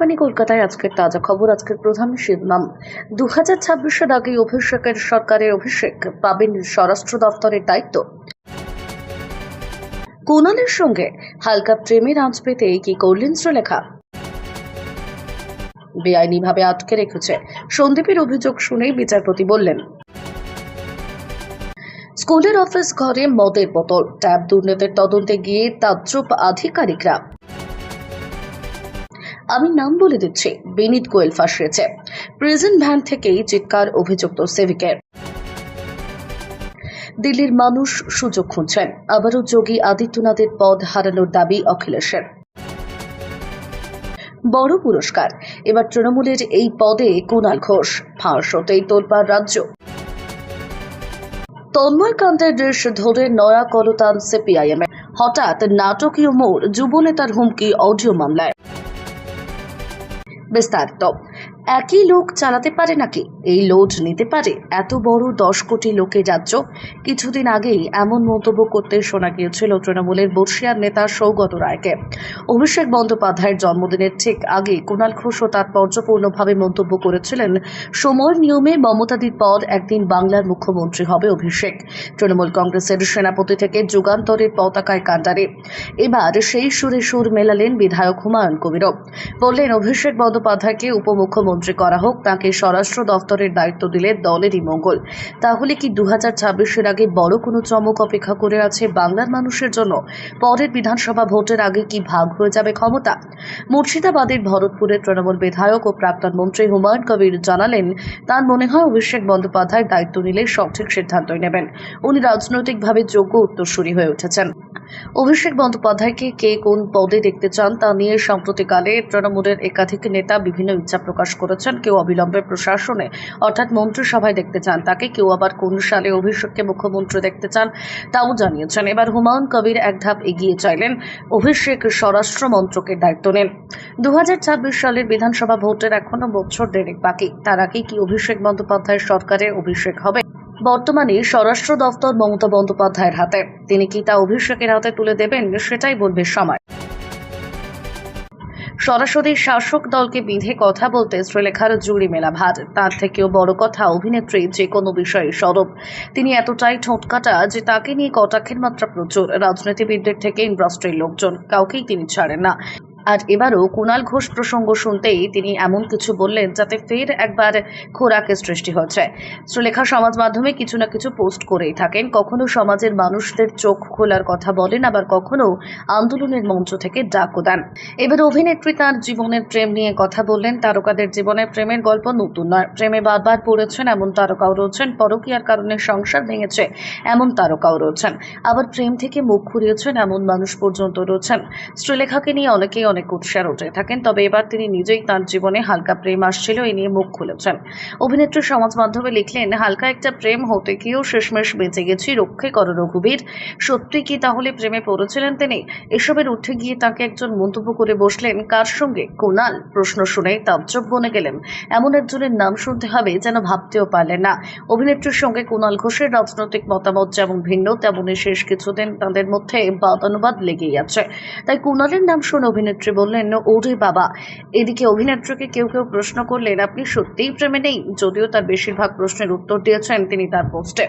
মানে কলকাতায় আজকের তাজা খবর। আজকের প্রধান শিরোনাম দু হাজার ছাব্বিশের আগে অভিষেকের সরকারের অভিষেক, পাবেন স্বরাষ্ট্র দায়িত্ব। সঙ্গে হালকা প্রেমের আঁচ পেতে কি করলেন শ্রীলেখা। বেআইনিভাবে আটকে রেখেছে সন্দীপের অভিযোগ শুনেই বিচারপতি বললেন, স্কুলের অফিস ঘরে মদের বোতল, ট্যাব দুর্নীতির তদন্তে গিয়ে তাজ্জব আধিকারিকরা। আমি নাম বলে দিচ্ছি, বিনীত গোয়েল ফাঁসিয়েছে। প্রিজন ভ্যান থেকেই চিৎকার অভিযুক্ত সেভিকের দিল্লির মানুষ সুযোগ খুঁজছেন, আবারও যোগী আদিত্যনাথের পদ হারানোর দাবি অখিলেশের। বড় পুরস্কার, এবার তৃণমূলের এই পদে কুণাল ঘোষ, ফাঁস হতেই তোলপাড় রাজ্য। তন্ময় কান্তের দেশ ধরে নয়া কলতান সিপিআইএম হঠাৎ নাটকীয় মোড়, যুবনেতার হুমকি, অডিও মামলায়। Bestial একই লোক চালাতে পারে নাকি? এই লোড নিতে পারে এত বড় দশ কোটি লোকে রাজ্য। কিছুদিন আগেই এমন মন্তব্য করতে শোনা গিয়েছিল তৃণমূলের বর্ষিয়ার নেতা সৌগত রায়কে। অভিষেক বন্দ্যোপাধ্যায়ের জন্মদিনের ঠিক আগে কুণাল ঘোষও তাৎপর্যপূর্ণভাবে মন্তব্য করেছিলেন, সময়ের নিয়মে মমতাদির পর একদিন বাংলার মুখ্যমন্ত্রী হবে অভিষেক। তৃণমূল কংগ্রেসের সেনাপতি থেকে যুগান্তরের পতাকায় কাণ্ডারে এবার সেই সুরে সুর মেলালেন বিধায়ক হুমায়ুন কবিরও। বললেন, অভিষেক বন্দ্যোপাধ্যায়কে উপমুখ্যমন্ত্রী করা হোক, তাকে স্বরাষ্ট্র দফতরের দায়িত্ব দিলে দলেরই মঙ্গল। তাহলে কি দু হাজার আগে বড় কোনো চমক অপেক্ষা করে আছে বাংলার মানুষের জন্য? পরের বিধানসভা ভোটের আগে কি ভাগ হয়ে যাবে ক্ষমতা? মুর্শিদাবাদের ভরতপুরের তৃণমূল বিধায়ক ও প্রাক্তন মন্ত্রী হুমায়ুন কবির জানালেন, তার মনে হয় অভিষেক বন্দ্যোপাধ্যায় দায়িত্ব নিলে সঠিক সিদ্ধান্তই নেবেন। উনি রাজনৈতিকভাবে যোগ্য উত্তরসূরি হয়ে উঠেছেন। অভিষেক বন্দ্যোপাধ্যায়কে কে কোন পদে দেখতে চান তা নিয়ে সম্প্রতিকালে তৃণমূলের একাধিক নেতা বিভিন্ন ইচ্ছা প্রকাশ করেছেন, কেউ অবিলম্বে প্রশাসনে। অর্থাৎ মন্ত্রিসভায় দেখতে চান তাকে, কেউ আবার কোন সালে অভিষেককে মুখ্যমন্ত্রী দেখতে চান তাও জানিয়েছেন। এবার হুমায়ুন কবির এক ধাপ এগিয়ে চাইলেন, অভিষেক স্বরাষ্ট্র মন্ত্রকের দায়িত্ব নেন। দু হাজার ছাব্বিশ সালের বিধানসভা ভোটের এখনও বছর দেড়েক বাকি। তার আগে কি অভিষেক বন্দ্যোপাধ্যায়ের সরকারের অভিষেক হবে? বর্তমানে স্বরাষ্ট্র দফতর মমতা বন্দ্যোপাধ্যায়ের হাতে। তিনি কি তা অভিষেকের হাতে তুলে দেবেন, সেটাই বলবে সময়। সরাসরি শাসক দলকে বিধে কথা বলতে শ্রীলেখার জুড়ি মেলা ভার। তার থেকেও বড় কথা, অভিনেত্রী যে কোনো বিষয়ে সরব। তিনি এতটাই ঠোঁটকাটা যে তাকে নিয়ে কটাক্ষের মাত্রা প্রচুর। রাজনীতিবিদদের থেকে ইন্ডাস্ট্রির লোকজন কাউকেই তিনি ছাড়েন না। আর এবারও কুণাল ঘোষ প্রসঙ্গ শুনতেই তিনি এমন কিছু বললেন যাতে ফের একবার খোরাকের সৃষ্টি হচ্ছে শ্রীলেখা সমাজ মাধ্যমে কিছু না কিছু পোস্ট করেই থাকেন। কখনো সমাজের মানুষদের চোখ খোলার কথা বলেন, আবার কখনো আন্দোলনের মঞ্চ থেকে ডাকও দেন। এবার অভিনেত্রী তার জীবনের প্রেম নিয়ে কথা বললেন। তারকাদের জীবনে প্রেমের গল্প নতুন নয়। প্রেমে বারবার পড়েছেন, এমন তারকাও রয়েছেন। পরকীয়ার কারণে সংসার ভেঙেছে, এমন তারকাও রয়েছেন। আবার প্রেম থেকে মুখ ঘুরিয়েছেন এমন মানুষ পর্যন্ত রয়েছেন। শ্রীলেখাকে নিয়ে অনেকেই অনেক উৎসাহ উঠে থাকেন, তবে এবার তিনি নিজেই তার জীবনে হালকা প্রেম আসছিল এই নিয়ে মুখ খুলেছেন। অভিনেত্রী সমাজ মাধ্যমে লিখলেন, হালকা একটা প্রেম হতে গিয়েও শেষমেশ বেঁচে গেছি, রক্ষে কর রঘুবীর। সত্যি কি তাহলে প্রেমে পড়েছিলেন তিনি? এসবের উঠে গিয়ে তাকে একজন মন্তব্য করে বসলেন, কার সঙ্গে? কুণাল। প্রশ্ন শুনে তাজ্জব বনে গেলেন, এমন একজনের নাম শুনতে হবে যেন ভাবতেও পারলেন না। অভিনেত্রীর সঙ্গে কুণাল ঘোষের রাজনৈতিক মতামত যেমন ভিন্ন তেমনই শেষ কিছুদিন তাদের মধ্যে বাদানুবাদ লেগেই আছে। তাই কুণালের নাম শুনে অভিনেত্রী বললেন ওরে বাবা, এদিকে অভিনেত্রীকে কেউ কেউ প্রশ্ন করলেন, আপনি সত্যিই প্রেমে নেই? যদিও তার বেশিরভাগ প্রশ্নের উত্তর দিয়েছেন তিনি তার পোস্টে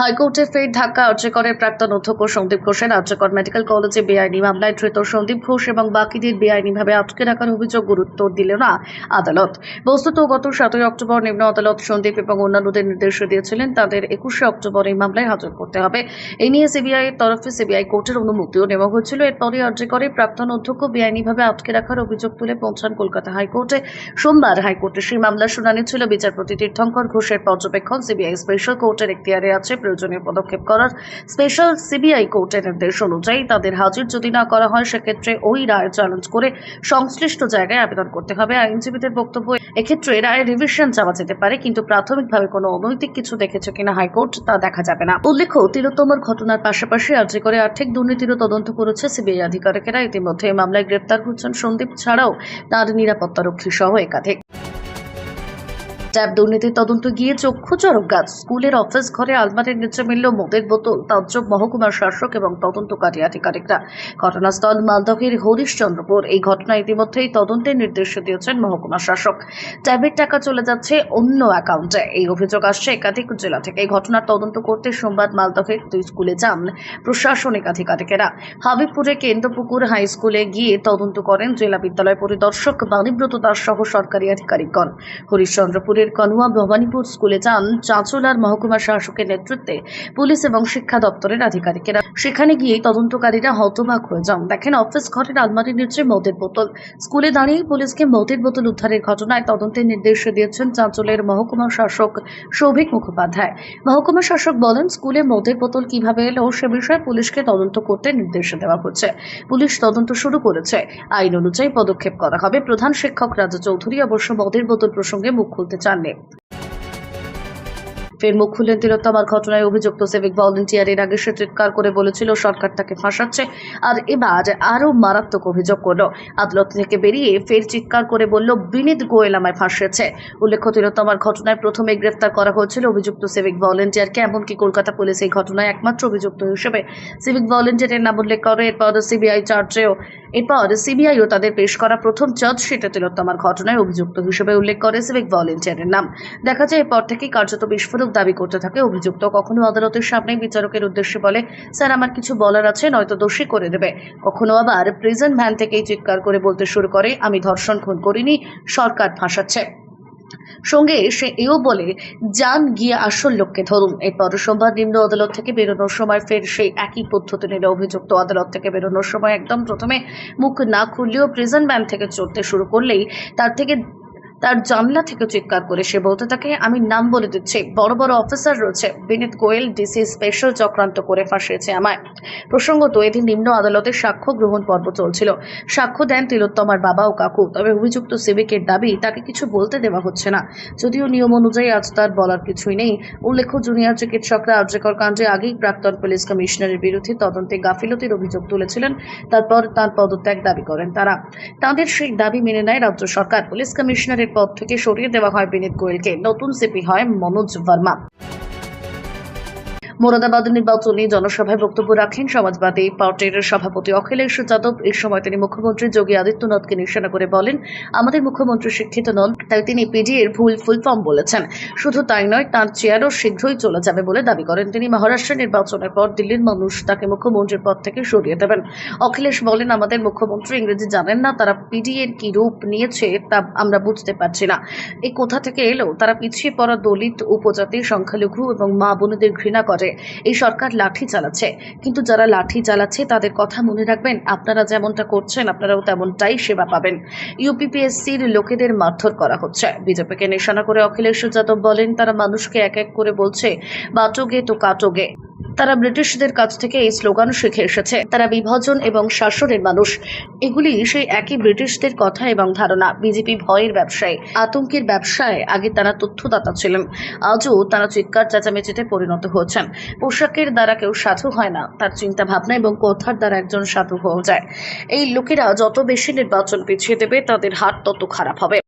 হাইকোর্টে ফের ঢাকা আর্যকরের প্রাক্তন অধ্যক্ষ সন্দীপ ঘোষের আর্যকর মেডিকেল কলেজে বেআইনি মামলায় ধৃত সন্দীপ ঘোষ এবং বাকিদের বেআইনিভাবে আটকে রাখার অভিযোগ গুরুত্ব দিল না আদালত। বস্তুত গত সাতই অক্টোবর নিম্ন আদালত সন্দীপ এবং অন্যান্যদের নির্দেশ দিয়েছিলেন তাদের একুশে অক্টোবর এই মামলায় হাজির করতে হবে। এ নিয়ে সিবিআই এর তরফে সিবিআই কোর্টের অনুমতিও নেওয়া হয়েছিল। এরপরে আর্যকরে প্রাক্তন অধ্যক্ষ বেআইনিভাবে আটকে রাখার অভিযোগ তুলে পৌঁছান কলকাতা হাইকোর্টে। সোমবার হাইকোর্টে সেই মামলার শুনানি ছিল। বিচারপতি তীর্থঙ্কর ঘোষের পর্যবেক্ষণ সিবিআই স্পেশাল কোর্টের এখতিয়ারে আছে। প্রয়োজনীয় পদক্ষেপ করার স্পেশাল সিবিআই কোর্টের নির্দেশ অনুযায়ী তাদের হাজির যদি না করা হয়, সেক্ষেত্রে ওই রায় চ্যালেঞ্জ করে সংশ্লিষ্ট জায়গায় আবেদন করতে হবে। আইনজীবীদের বক্তব্য, এক্ষেত্রে রায় রিভিশন চাওয়া যেতে পারে, কিন্তু প্রাথমিকভাবে কোনো অনৈতিক কিছু দেখেছে কিনা হাইকোর্ট, তা দেখা যাবে না। উল্লেখ্য, তিলোত্তমার ঘটনার পাশাপাশি আর্জি করে আর্থিক দুর্নীতিরও তদন্ত করেছে সিবিআই আধিকারিকেরা। ইতিমধ্যে মামলায় গ্রেপ্তার হচ্ছেন সন্দীপ ছাড়াও তার নিরাপত্তারক্ষী সহ একাধিক। ট্যাব দুর্নীতির তদন্ত গিয়ে চক্ষু চরক গাছ স্কুলের অফিস ঘরে আলমারির নিচে মিলল মদের বোতল, তাজ্জব মহকুমার শাসক এবং তদন্তকারী আধিকারিকরা। ঘটনাস্থল মালদহের হরিশচন্দ্রপুর। এই ঘটনা ইতিমধ্যেই তদন্তের নির্দেশ দিয়েছেন মহকুমা শাসক। ট্যাবের টাকা চলে যাচ্ছে অন্য অ্যাকাউন্টে। এই অভিযোগ আসছে একাধিক জেলা থেকে। এই ঘটনার তদন্ত করতে সোমবার মালদহের দুই স্কুলে যান প্রশাসনিক আধিকারিকেরা। হাবিবপুরে কেন্দ্রপুকুর হাই স্কুলে গিয়ে তদন্ত করেন জেলা বিদ্যালয় পরিদর্শক বাণীব্রত দাস সহ সরকারি আধিকারিকগণ। হরিশ্চন্দ্রপুরের কনুয়া ভবানীপুর স্কুলে যান চাঁচলার মহকুমা শাসকের নেতৃত্বে পুলিশ এবং শিক্ষা দপ্তরের আধিকারিকেরা। সেখানে গিয়ে তদন্তকারীরা হতবাক হয়ে যান। দেখেন, অফিস ঘরের আলমারির নিচে মদের বোতল। স্কুলে দাঁড়িয়ে পুলিশকে মদের বোতল উদ্ধারের ঘটনায় তদন্তের নির্দেশ দিয়েছেন চাঁচলের মহকুমা শাসক সৌভিক মুখোপাধ্যায়। মহকুমা শাসক বলেন, স্কুলে মদের বোতল কীভাবে এলো সে বিষয়ে পুলিশকে তদন্ত করতে নির্দেশ দেওয়া হচ্ছে। পুলিশ তদন্ত শুরু করেছে। আইন অনুযায়ী পদক্ষেপ করা হবে। প্রধান শিক্ষক রাজু চৌধুরী অবশ্য মদের বোতল প্রসঙ্গে মুখ খুলতে চাননি। ফের মুখ খুললেন তিলোত্তমার ঘটনায় অভিযুক্ত সিভিক ভলেন্টিয়ার এর আগে সে চিৎকার করে বলেছিল, সরকার তাকে ফাঁসাচ্ছে। আর এবার আরও মারাত্মক অভিযোগ করল। আদালত থেকে বেরিয়ে ফের চিৎকার করে বলল, বিনীত গোয়েল আমায় ফাঁসিয়েছে। উল্লেখ্য, তিলোত্তমার ঘটনায় প্রথমে গ্রেফতার করা হয়েছিল অভিযুক্ত সিভিক ভলেন্টিয়ারকে এমনকি কলকাতা পুলিশ এই ঘটনায় একমাত্র অভিযুক্ত হিসেবে। সিভিক ভলেন্টিয়ারের নাম উল্লেখ করে, এরপর সিবিআই চার্জেও এরপর সিবিআইও তাদের পেশ করা প্রথম চার্জ সেটা তিলোত্তমার ঘটনায় অভিযুক্ত হিসেবে উল্লেখ করে সিভিক ভলেন্টিয়ারের নাম। দেখা যায় এরপর থেকে কার্যত বিস্ফোরক দাবি করতে থাকে অভিযুক্ত। কখনো আদালতের সামনে বিচারকের উদ্দেশ্যে বলে, স্যার, আমার কিছু বলার আছে, নয়তো দোষী করে দেবে। কখনো আবার প্রিজন ভ্যান থেকেই চিৎকার করে বলতে শুরু করে, আমি ধর্ষণ খুন করিনি, সরকার ফাঁসাচ্ছে। সঙ্গে সে এও বলে, যান গিয়ে আসল লোককে ধরুন। এরপর সোমবার নিম্ন আদালত থেকে বেরোনোর সময় ফের সেই একই পদ্ধতি নিলে অভিযুক্ত আদালত থেকে বেরোনোর সময় একদম প্রথমে মুখ না খুললেও প্রিজন ভ্যান থেকে চড়তে শুরু করলেই তার থেকে তার জানলা থেকে চিৎকার করে সে বলতে থাকে, আমি নাম বলে দিচ্ছি। বড় বড় অফিসার রয়েছে। বিনীত গোয়েল ডিসি স্পেশাল চক্রান্ত করে ফাঁসিয়েছে আমায়। প্রসঙ্গত, এদিন নিম্ন আদালতের সাক্ষ্য গ্রহণ পর্ব চলছিল। সাক্ষ্য দেন তিলোত্তমার বাবা ও কাকু, তবে অভিযুক্ত সিভিকের দাবি, তাকে কিছু বলতে দেওয়া হচ্ছে না। যদিও নিয়ম অনুযায়ী আজ তার বলার কিছুই নেই। উল্লেখ্য, জুনিয়র চিকিৎসকরা আর্যকর কাণ্ডে আগেই প্রাক্তন পুলিশ কমিশনারের বিরুদ্ধে তদন্তে গাফিলতির অভিযোগ তুলেছিলেন। তারপর তার পদত্যাগ দাবি করেন তারা। তাদের সেই দাবি মেনে নেয় রাজ্য সরকার। পুলিশ কমিশনারের পদ থেকে সরিয়ে দেওয়া হয় বিনীত গোয়েলকে। নতুন সিপি হয় মনোজ ভার্মা। মোরাদাবাদ নির্বাচনী জনসভায় বক্তব্য রাখেন সমাজবাদী পার্টির সভাপতি অখিলেশ যাদব। এই সময় তিনি মুখ্যমন্ত্রী যোগী আদিত্যনাথকে নিশানা করে বলেন, আমাদের মুখ্যমন্ত্রী শিক্ষিত নন, তাই তিনি পিডি এর ভুল, ফুল ফর্ম বলেছেন। শুধু তাই নয়, তার চেয়ারও শীঘ্রই চলে যাবে বলে দাবি করেন। তিনি মহারাষ্ট্র নির্বাচনের পর দিল্লির মানুষ তাকে মুখ্যমন্ত্রীর পদ থেকে সরিয়ে দেবেন। অখিলেশ বলেন, আমাদের মুখ্যমন্ত্রী ইংরেজি জানেন না, তারা পিডি এর কি রূপ নিয়েছে তা আমরা বুঝতে পারছি না। এই কোথা থেকে এলো? তারা পিছিয়ে পড়া দলিত, উপজাতি, সংখ্যালঘু এবং মা বোনেদের ঘৃণা করে। এই সরকার লাঠি চালাচ্ছে। কিন্তু যারা লাঠি চালাচ্ছে, তাদের কথা মনে রাখবেন, আপনারা যেমনটা করছেন, আপনারাও তেমনটাই সেবা পাবেন। ইউপিপিএসসির লোকেদের মারধর করা হচ্ছে। বিজেপিকে নিশানা করে অখিলেশ যাদব বলেন, তারা মানুষকে এক এক করে বলছে বাটোগে তো কাটোগে তারা ব্রিটিশদের কাছ থেকে এই স্লোগান শিখে এসেছে। তারা বিভাজন এবং শাসনের মানুষ। এগুলি সেই একই ব্রিটিশদের কথা এবং ধারণা। বিজেপি ভয়ের ব্যবসায়। আতঙ্কের ব্যবসায় আগে তারা তথ্যদাতা ছিলেন। আজও তারা চিৎকার, চেঁচামেচিতে পরিণত হয়েছেন। পোশাকের দ্বারা কেউ সাধু হয় না, তার চিন্তা ভাবনা এবং কথার দ্বারা একজন সাধু হয়ে যায়। এই লোকেরা যত বেশি নির্বাচন পিছিয়ে দেবে, তাদের হাত তত খারাপ হবে।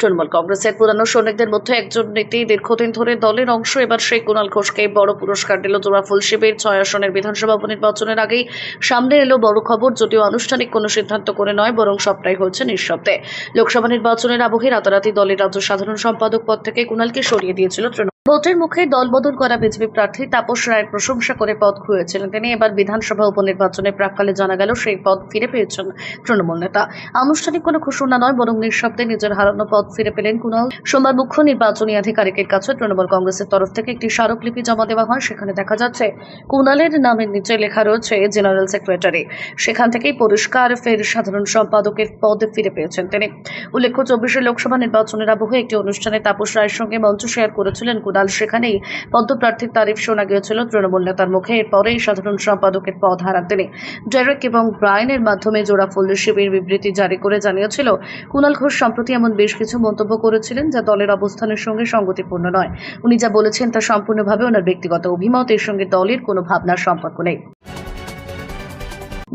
তৃণমূল কংগ্রেসের পুরানো সৈনিকদের মধ্যে একজন নেত্রী দীর্ঘদিন ধরে দলের অংশ। এবার সেই কুণাল ঘোষকে বড় পুরস্কার দিল জোড়াফুল শিবির। ছয় আসনের বিধানসভা উপনির্বাচনের আগেই সামনে এলো বড় খবর। যদিও আনুষ্ঠানিক কোনো সিদ্ধান্ত করে নয়, বরং সবটাই হচ্ছে নিঃশব্দে। লোকসভা নির্বাচনের আবহে রাতারাতি দলের রাজ্য সাধারণ সম্পাদক পদ থেকে কুণালকে সরিয়ে দিয়েছিল তৃণমূল। ভোটের মুখে দলবদল করা বিজেপি প্রার্থী তাপস রায়ের প্রশংসা করে পদ খুঁয়েছিলেন তিনি। এবার বিধানসভা উপনির্বাচনে প্রাককালে জানা গেল সেই পদ ফিরে পেয়েছেন তৃণমূল নেতা। আনুষ্ঠানিক কোনো ঘোষণা নয়, বরং নিঃশব্দে নিজের হারানো পদ ফিরে পেলেন কুণাল। সোমবার মুখ্য নির্বাচনী আধিকারিকের কাছে তৃণমূল কংগ্রেসের তরফ থেকে একটি স্মারকলিপি জমা দেওয়া হয়। সেখানে দেখা যাচ্ছে, কুণালের নামের নিচে লেখা রয়েছে, জেনারেল সেক্রেটারি। সেখান থেকেই পরিষ্কার ফের সাধারণ সম্পাদকের পদ ফিরে পেয়েছেন তিনি। উল্লেখ্য চব্বিশের লোকসভা নির্বাচনের আবহে একটি অনুষ্ঠানে তাপস রায়ের সঙ্গে মঞ্চ শেয়ার করেছিলেন কুণাল। সেখানেই পদ্মপ্রার্থীর তারিফ শোনা গিয়েছিল তৃণমূল নেতার মুখে। এরপরেই সাধারণ সম্পাদকের পদ হারান তিনি। ডেরেক এবং ব্রায়নের মাধ্যমে জোড়া ফুল শিবির বিবৃতি জারি করে জানিয়েছিল, কুনাল ঘোষ সম্প্রতি এমন বেশ কিছু মন্তব্য করেছিলেন যা দলের অবস্থানের সঙ্গে সঙ্গতিপূর্ণ নয়। উনি যা বলেছেন তা সম্পূর্ণভাবে ওনার ব্যক্তিগত অভিমত। এর সঙ্গে দলের কোনো ভাবনার সম্পর্ক নেই।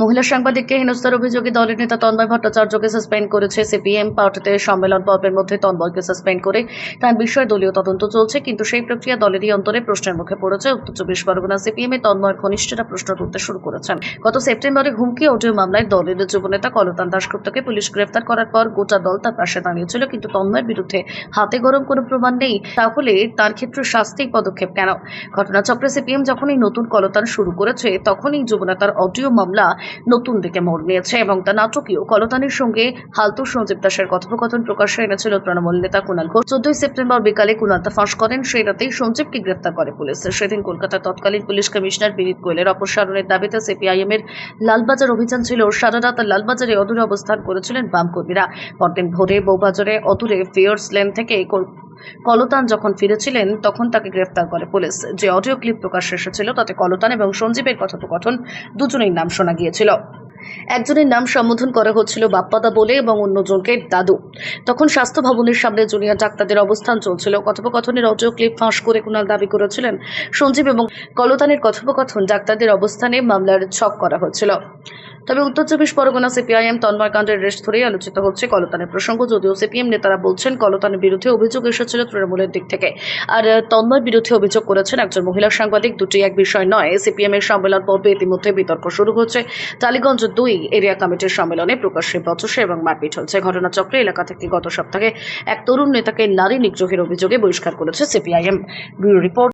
মহিলা সাংবাদিককে হেনস্থার অভিযোগে দলের নেতা তন্ময় ভট্টাচার্যকে সাসপেন্ড করেছে সিপিএম পার্টিতে সম্মেলন পর্বের মধ্যে তন্ময়কে সাসপেন্ড করে তার বিষয়ে দলীয় তদন্ত চলছে, কিন্তু সেই প্রক্রিয়া দলেরই অন্তরে প্রশ্নের মুখে পড়েছে। উত্তর চব্বিশ পরগনা সিপিএম এ তন্ময়ের ঘনিষ্ঠরা প্রশ্ন তুলতে শুরু করেছেন। গত সেপ্টেম্বরে হুমকি অডিও মামলায় দলের যুবনেতা কলতান দাসগুপ্তকে পুলিশ গ্রেফতার করার পর গোটা দল তার পাশে দাঁড়িয়েছিল, কিন্তু তন্ময়ের বিরুদ্ধে হাতে গরম কোনো প্রমাণ নেই, তাহলে তার ক্ষেত্রে শাস্তি পদক্ষেপ কেন? ঘটনাচক্রে সিপিএম যখনই নতুন কলতান শুরু করেছে, তখনই যুবনেতার অডিও মামলা নতুন দিকে মোড় নিয়েছে এবং তা নাটকীয়। কলতানের সঙ্গে হালতু সঞ্জীব দাসের কথোপকথন প্রকাশ্যে এনেছিল তৃণমূল নেতা কুণাল ঘোষ। চোদ্দই সেপ্টেম্বর বিকালে কুণাল তা ফাঁস করেন। সেই রাতেই সঞ্জীবকে গ্রেফতার করে পুলিশ। সেদিন কলকাতার তৎকালীন পুলিশ কমিশনার বিনীত গোয়েলের অপসারণের দাবিতে সিপিআইএম এর লালবাজার অভিযান ছিল। সারা রাত লালবাজারে অদূরে অবস্থান করেছিলেন বাম কর্মীরা। পরদিন ভোরে বৌবাজারে অদূরে ফিয়ার্স লেন থেকে কলতান যখন ফিরেছিলেন, তখন তাকে গ্রেফতার করে পুলিশ। যে অডিও ক্লিপ প্রকাশ এসেছিল, তাতে কলতান এবং সঞ্জীবের কথোপকথন দুজনেই নাম শোনা গিয়েছিল একজনের নাম সম্বোধন করা হচ্ছিল বাপ্পাদা বলে এবং অন্যজনকে দাদু। তখন স্বাস্থ্য ভবনের সামনে জুনিয়র ডাক্তারদের অবস্থান চলছিল। কথোপকথনের অডিও ক্লিপ ফাঁস করে কুণাল দাবি করেছিলেন, সঞ্জীব এবং কলতানের কথোপকথন ডাক্তারদের অবস্থানে মামলার ছক করা হচ্ছিল। তবে উত্তর চব্বিশ পরগনা সিপিআইএম তন্ময় কাণ্ডের রেশ ধরেই আলোচিত হচ্ছে কলতানের প্রসঙ্গ। যদিও সিপিএম নেতারা বলছেন, কলতানের বিরুদ্ধে অভিযোগ এসেছিল তৃণমূলের দিক থেকে। আর তন্ময়ের বিরুদ্ধে অভিযোগ করেছেন একজন মহিলা সাংবাদিক, দুটি এক বিষয় নয়। সিপিএম এর সম্মেলন পর্বে ইতিমধ্যে বিতর্ক শুরু হচ্ছে। টালিগঞ্জ দুই এরিয়া কমিটির সম্মেলনে প্রকাশ্যে বচসে এবং মারপিট হচ্ছে। ঘটনাচক্রে এলাকা থেকে গত সপ্তাহে এক তরুণ নেতাকে নারী নিগ্রহের অভিযোগে বহিষ্কার করেছে সিপিআইএম। Bureau report